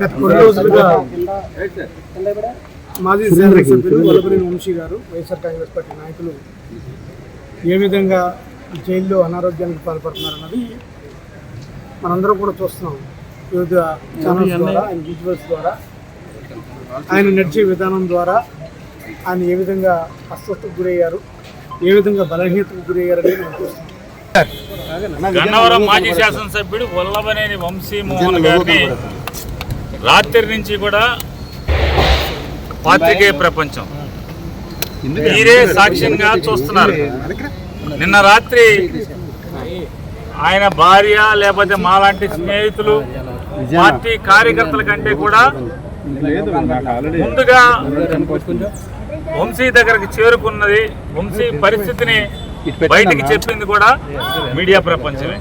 గత కొన్ని రోజులుగా మాజీ శాసనసభ్యులు వల్లభనేని వంశీ గారు వైఎస్ఆర్ కాంగ్రెస్ పార్టీ నాయకులు ఏ విధంగా జైల్లో అనారోగ్యానికి పాల్పడుతున్నారన్నది మనందరం కూడా చూస్తున్నాం. వివిధ ఛానల్స్ ద్వారా ఆయన విజువల్స్ ద్వారా ఆయన నడిచే విధానం ద్వారా ఆయన ఏ విధంగా అస్వస్థకు గురయ్యారు ఏ విధంగా బలహీనతకు గురయ్యారని మనం చూస్తున్నాం. గన్నవరం మాజీ శాసనసభ్యుడు వల్లభనేని వంశీ మోహన్ గారిని రాత్రి నుంచి కూడా పాత్రికేయ ప్రపంచం. మీరే సాక్ష్యంగా చూస్తున్నారు. నిన్న రాత్రి ఆయన భార్య లేకపోతే మాలాంటి స్నేహితులు పార్టీ కార్యకర్తల కంటే కూడా ముందుగా వంశీ దగ్గరకు చేరుకున్నది వంశీ పరిస్థితిని బయటికి చెప్పింది కూడా మీడియా ప్రపంచమే.